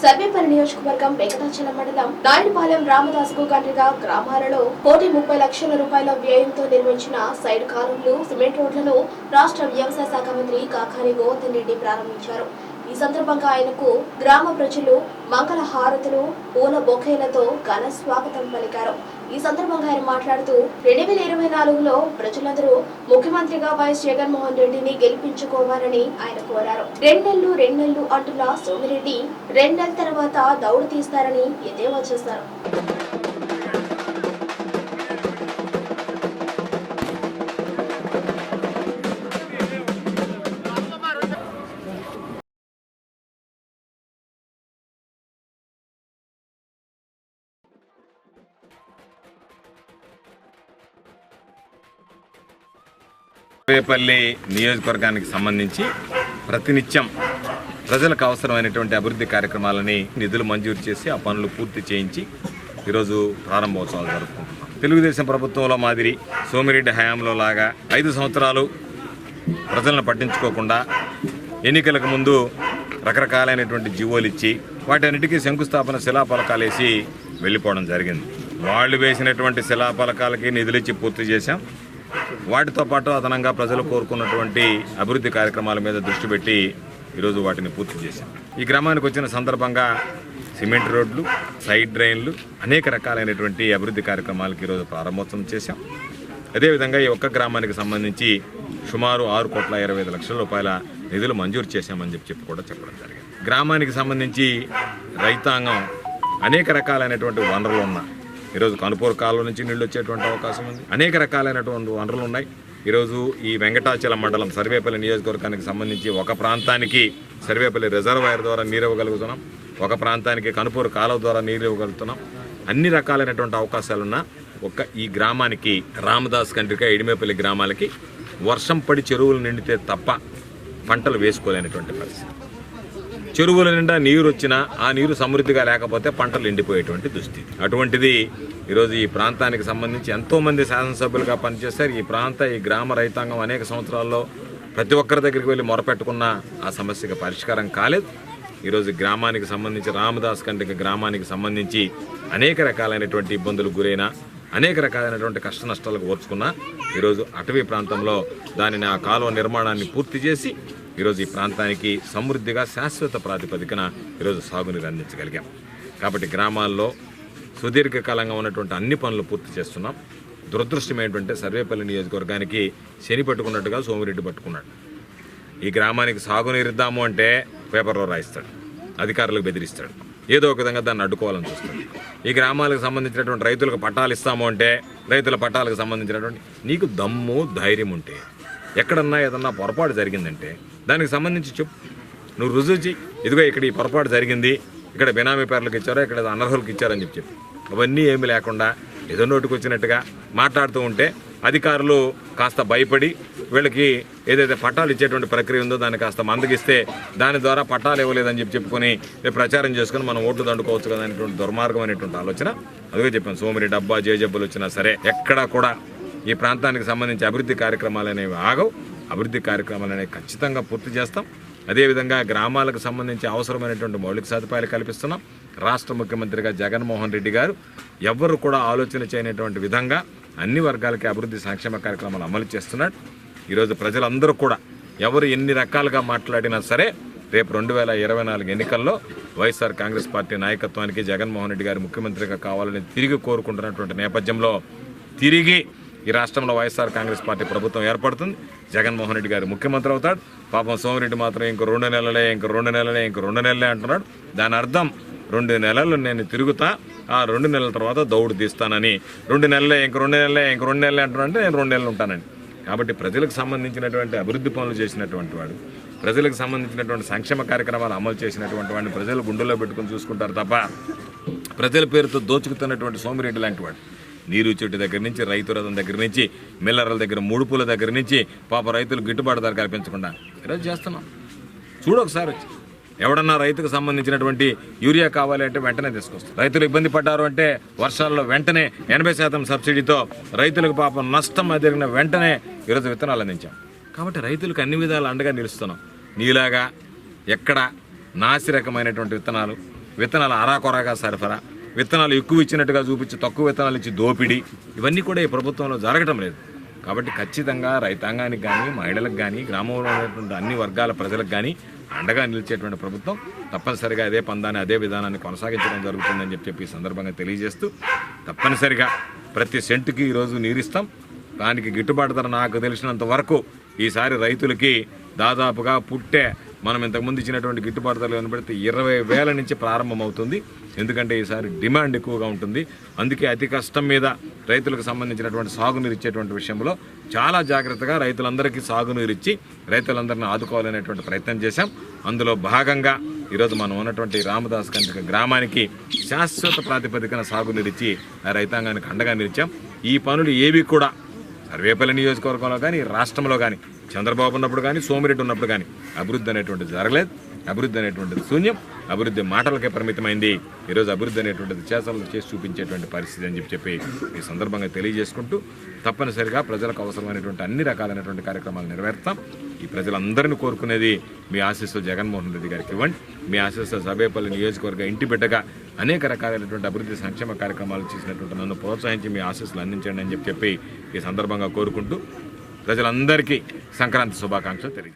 సర్వేపల్లి నియోజకవర్గం వెంకటాచలం మండలం నాయుడుపాలెం రామదాసుకు కండ్రిగా గ్రామాలలో కోటి ముప్పై లక్షల రూపాయల వ్యయంతో నిర్మించిన సైడ్ కాలువలు సిమెంట్ రోడ్లను రాష్ట్ర వ్యవసాయ శాఖ మంత్రి కాకాని గోవర్ధన్ రెడ్డి ప్రారంభించారు. ఈ సందర్భంగా ఆయనకు గ్రామ ప్రజలు మంగళ హారతులు పూల బొకేలతో ఘన స్వాగతం పలికారు. ఈ సందర్భంగా ఆయన మాట్లాడుతూ రెండు వేల ఇరవై నాలుగులో ప్రజలందరూ ముఖ్యమంత్రిగా వైఎస్ జగన్మోహన్ రెడ్డిని గెలిపించుకోవాలని ఆయన కోరారు. రెండెళ్ళు రెండెళ్ళు అంటున్న సోమిరెడ్డి రెండెళ్ళ తర్వాత దౌడు తీస్తారని ఎద్దేవా చేశారు రేపల్లి నియోజకవర్గానికి సంబంధించి ప్రతినిత్యం ప్రజలకు అవసరమైనటువంటి అభివృద్ధి కార్యక్రమాలని నిధులు మంజూరు చేసి ఆ పనులు పూర్తి చేయించి ఈరోజు ప్రారంభోత్సవాలు జరుపుకుంటున్నాం. తెలుగుదేశం ప్రభుత్వంలో మాదిరి సోమిరెడ్డి హయాంలో లాగా ఐదు సంవత్సరాలు ప్రజలను పట్టించుకోకుండా ఎన్నికలకు ముందు రకరకాలైనటువంటి జీవోలు ఇచ్చి వాటన్నిటికీ శంకుస్థాపన శిలాఫలకాలు వేసి వెళ్ళిపోవడం జరిగింది. వాళ్ళు వేసినటువంటి శిలాఫలకాలకి నిధులు ఇచ్చి పూర్తి చేశాం. వాటితో పాటు అదనంగా ప్రజలు కోరుకున్నటువంటి అభివృద్ధి కార్యక్రమాల మీద దృష్టి పెట్టి ఈరోజు వాటిని పూర్తి చేశాం. ఈ గ్రామానికి వచ్చిన సందర్భంగా సిమెంట్ రోడ్లు సైడ్ డ్రైన్లు అనేక రకాలైనటువంటి అభివృద్ధి కార్యక్రమాలకు ఈరోజు ప్రారంభోత్సవం చేశాం. అదేవిధంగా ఈ ఒక్క గ్రామానికి సంబంధించి సుమారు ఆరు కోట్ల ఇరవై ఐదు లక్షల రూపాయల నిధులు మంజూరు చేశామని చెప్పి చెప్పి కూడా చెప్పడం జరిగింది. గ్రామానికి సంబంధించి రైతాంగం అనేక రకాలైనటువంటి వనరులు ఉన్నాయి ఈరోజు కనుపూర్ కాలువ నుంచి నీళ్ళు వచ్చేటువంటి అవకాశం ఉంది. అనేక రకాలైనటువంటి వనరులు ఉన్నాయి. ఈరోజు ఈ వెంకటాచలం మండలం సర్వేపల్లి నియోజకవర్గానికి సంబంధించి ఒక ప్రాంతానికి సర్వేపల్లి రిజర్వాయర్ ద్వారా నీరు ఇవ్వగలుగుతున్నాం ఒక ప్రాంతానికి కనుపూరు కాలువ ద్వారా నీరు ఇవ్వగలుగుతున్నాం అన్ని రకాలైనటువంటి అవకాశాలున్న ఒక ఈ గ్రామానికి రామదాస్ కండ్రిక ఇడిమేపల్లి గ్రామాలకి వర్షం పడి చెరువులు నిండితే తప్ప పంటలు వేసుకోలేనటువంటి పరిస్థితి. చెరువుల నిండా నీరు వచ్చినా ఆ నీరు సమృద్ధిగా లేకపోతే పంటలు ఎండిపోయేటువంటి దుస్థితి. అటువంటిది ఈరోజు ఈ ప్రాంతానికి సంబంధించి ఎంతోమంది శాసనసభ్యులుగా పనిచేస్తారు ఈ ప్రాంత ఈ గ్రామ రైతాంగం అనేక సంవత్సరాల్లో ప్రతి ఒక్కరి దగ్గరికి వెళ్ళి మొరపెట్టుకున్న ఆ సమస్యకి పరిష్కారం కాలేదు. ఈరోజు గ్రామానికి సంబంధించి రామదాస్ కంటికి గ్రామానికి సంబంధించి అనేక రకాలైనటువంటి ఇబ్బందులకు గురైన అనేక రకాలైనటువంటి కష్ట నష్టాలకు ఓర్చుకున్న ఈరోజు అటవీ ప్రాంతంలో దానిని ఆ కాలువ నిర్మాణాన్ని పూర్తి చేసి ఈరోజు ఈ ప్రాంతానికి సమృద్ధిగా శాశ్వత ప్రాతిపదికన ఈరోజు సాగునీరు అందించగలిగాం. కాబట్టి గ్రామాల్లో సుదీర్ఘకాలంగా ఉన్నటువంటి అన్ని పనులు పూర్తి చేస్తున్నాం. దురదృష్టం ఏంటంటే సర్వేపల్లి నియోజకవర్గానికి శని పట్టుకున్నట్టుగా సోమిరెడ్డి పట్టుకున్నాడు. ఈ గ్రామానికి సాగునీరు ఇద్దాము అంటే పేపర్లో రాయిస్తాడు. అధికారులకు బెదిరిస్తాడు. ఏదో ఒక విధంగా దాన్ని అడ్డుకోవాలని చూస్తాడు. ఈ గ్రామాలకు సంబంధించినటువంటి రైతులకు పట్టాలు ఇస్తాము అంటే రైతుల పట్టాలకు సంబంధించినటువంటి నీకు దమ్ము ధైర్యం ఉంటే ఎక్కడన్నా ఏదన్నా పొరపాటు జరిగిందంటే దానికి సంబంధించి చెప్పు. నువ్వు రుజువు చెయ్యి. ఇదిగో ఇక్కడ ఈ పొరపాటు జరిగింది. ఇక్కడ బినామీ పేర్లకు ఇచ్చారో ఇక్కడ అనర్హులకు ఇచ్చారని చెప్పి చెప్పు. అవన్నీ ఏమి లేకుండా ఏదో నోటికి వచ్చినట్టుగా మాట్లాడుతూ ఉంటే అధికారులు కాస్త భయపడి వీళ్ళకి ఏదైతే పట్టాలు ఇచ్చేటువంటి ప్రక్రియ ఉందో దాన్ని కాస్త మందగిస్తే దాని ద్వారా పట్టాలు ఇవ్వలేదని చెప్పి చెప్పుకొని ప్రచారం చేసుకుని మనం ఓట్లు దండుకోవచ్చు కదా అనేటువంటి దుర్మార్గం అనేటువంటి ఆలోచన. అదిగో చెప్పాను సోమిరి డబ్బా జేజబ్బులు వచ్చినా సరే ఎక్కడా కూడా ఈ ప్రాంతానికి సంబంధించి అభివృద్ధి కార్యక్రమాలు అనేవి ఆగవు. అభివృద్ధి కార్యక్రమాలు అనేవి ఖచ్చితంగా పూర్తి చేస్తాం. అదేవిధంగా గ్రామాలకు సంబంధించి అవసరమైనటువంటి మౌలిక సదుపాయాలు కల్పిస్తున్నాం. రాష్ట్ర ముఖ్యమంత్రిగా జగన్మోహన్ రెడ్డి గారు ఎవ్వరు కూడా ఆలోచన చేయనటువంటి విధంగా అన్ని వర్గాలకి అభివృద్ధి సంక్షేమ కార్యక్రమాలు అమలు చేస్తున్నాడు. ఈరోజు ప్రజలందరూ కూడా ఎవరు ఎన్ని రకాలుగా మాట్లాడినా సరే రేపు రెండు వేల ఇరవై నాలుగు ఎన్నికల్లో వైఎస్ఆర్ కాంగ్రెస్ పార్టీ నాయకత్వానికి జగన్మోహన్ రెడ్డి గారు ముఖ్యమంత్రిగా కావాలని తిరిగి కోరుకుంటున్నటువంటి నేపథ్యంలో తిరిగి ఈ రాష్ట్రంలో వైఎస్ఆర్ కాంగ్రెస్ పార్టీ ప్రభుత్వం ఏర్పడుతుంది. జగన్మోహన్ రెడ్డి గారు ముఖ్యమంత్రి అవుతాడు. పాపం సోమిరెడ్డి మాత్రం ఇంక రెండు నెలలే ఇంక రెండు నెలలే ఇంక రెండు నెలలే అంటున్నాడు. దాని అర్థం రెండు నెలలు నేను తిరుగుతా ఆ రెండు నెలల తర్వాత దౌడు తీస్తానని. రెండు నెలలే ఇంక రెండు నెలలే ఇంక రెండు నెలలే అంటున్నాడు అంటే నేను రెండు నెలలు ఉంటానని. కాబట్టి ప్రజలకు సంబంధించినటువంటి అభివృద్ధి పనులు చేసినటువంటి వాడు ప్రజలకు సంబంధించినటువంటి సంక్షేమ కార్యక్రమాలు అమలు చేసినటువంటి వాడిని ప్రజలు గుండెల్లో పెట్టుకొని చూసుకుంటారు తప్ప ప్రజల పేరుతో దోచుకుతున్నటువంటి సోమిరెడ్డి లాంటి వాడు. నీరు చెట్టు దగ్గర నుంచి రైతు రథం దగ్గర నుంచి మిల్లర్ల దగ్గర ముడుపుల దగ్గర నుంచి పాప రైతులు గిట్టుబాటు ధర కల్పించకుండా. ఈరోజు చేస్తున్నాం. చూడు ఒకసారి. వచ్చి ఎవడన్నా రైతుకు సంబంధించినటువంటి యూరియా కావాలి అంటే వెంటనే తీసుకొస్తాం. రైతులు ఇబ్బంది పడ్డారు అంటే వర్షాల్లో వెంటనే ఎనభై శాతం సబ్సిడీతో రైతులకు పాపం నష్టం ఎదిరిన వెంటనే ఈరోజు విత్తనాలు అందించాం. కాబట్టి రైతులకు అన్ని విధాలు అండగా నిలుస్తున్నాం. నీలాగా ఎక్కడ నాసి రకమైనటువంటి విత్తనాలు విత్తనాలు అరాకొరాగా సరఫరా విత్తనాలు ఎక్కువ ఇచ్చినట్టుగా చూపించి తక్కువ విత్తనాలు ఇచ్చి దోపిడీ ఇవన్నీ కూడా ఈ ప్రభుత్వంలో జరగటం లేదు. కాబట్టి ఖచ్చితంగా రైతాంగానికి కానీ మహిళలకు కానీ గ్రామంలో ఉన్నటువంటి అన్ని వర్గాల ప్రజలకు కానీ అండగా నిలిచేటువంటి ప్రభుత్వం తప్పనిసరిగా అదే పందాన్ని అదే విధానాన్ని కొనసాగించడం జరుగుతుందని చెప్పి చెప్పి సందర్భంగా తెలియజేస్తూ తప్పనిసరిగా ప్రతి సెంటుకి ఈరోజు నీరిస్తాం. దానికి గిట్టుబాటు ధర నాకు తెలిసినంత వరకు ఈసారి రైతులకి దాదాపుగా పుట్టే మనం ఇంతకుముందు ఇచ్చినటువంటి గిట్టుబాటు ధరలు కనబడితే ఇరవై వేల నుంచి ప్రారంభమవుతుంది. ఎందుకంటే ఈసారి డిమాండ్ ఎక్కువగా ఉంటుంది. అందుకే అతి కష్టం మీద రైతులకు సంబంధించినటువంటి సాగునీరు ఇచ్చేటువంటి విషయంలో చాలా జాగ్రత్తగా రైతులందరికీ సాగునీరు ఇచ్చి రైతులందరినీ ఆదుకోవాలనేటువంటి ప్రయత్నం చేశాం. అందులో భాగంగా ఈరోజు మనం ఉన్నటువంటి రామదాస్ కంటిక గ్రామానికి శాశ్వత ప్రాతిపదికన సాగునీరు ఇచ్చి ఆ రైతాంగానికి అండగా నిలిచాం. ఈ పనులు ఏవి కూడా సర్వేపల్లి నియోజకవర్గంలో కానీ రాష్ట్రంలో కానీ చంద్రబాబు ఉన్నప్పుడు కానీ సోమిరెడ్డి ఉన్నప్పుడు కానీ అభివృద్ధి అనేటువంటిది జరగలేదు. అభివృద్ధి అనేటువంటిది శూన్యం. అభివృద్ధి మాటలకే పరిమితమైంది. ఈరోజు అభివృద్ధి అనేటువంటిది చేసలు చేసి చూపించేటువంటి పరిస్థితి అని చెప్పి చెప్పి ఈ సందర్భంగా తెలియజేసుకుంటూ తప్పనిసరిగా ప్రజలకు అవసరమైనటువంటి అన్ని రకాలైనటువంటి కార్యక్రమాలు నెరవేర్తాం. ఈ ప్రజలందరినీ కోరుకునేది మీ ఆశీస్సులు జగన్మోహన్ రెడ్డి గారికి ఇవ్వండి. మీ ఆశీస్సులు సభేపల్లి నియోజకవర్గ ఇంటి బిడ్డగా అనేక రకాలైనటువంటి అభివృద్ధి సంక్షేమ కార్యక్రమాలు చేసినటువంటి నన్ను ప్రోత్సహించి మీ ఆశీస్సులు అందించండి అని చెప్పి చెప్పి ఈ సందర్భంగా కోరుకుంటూ ప్రజలందరికీ సంక్రాంతి శుభాకాంక్షలు తెలియజేస్తాను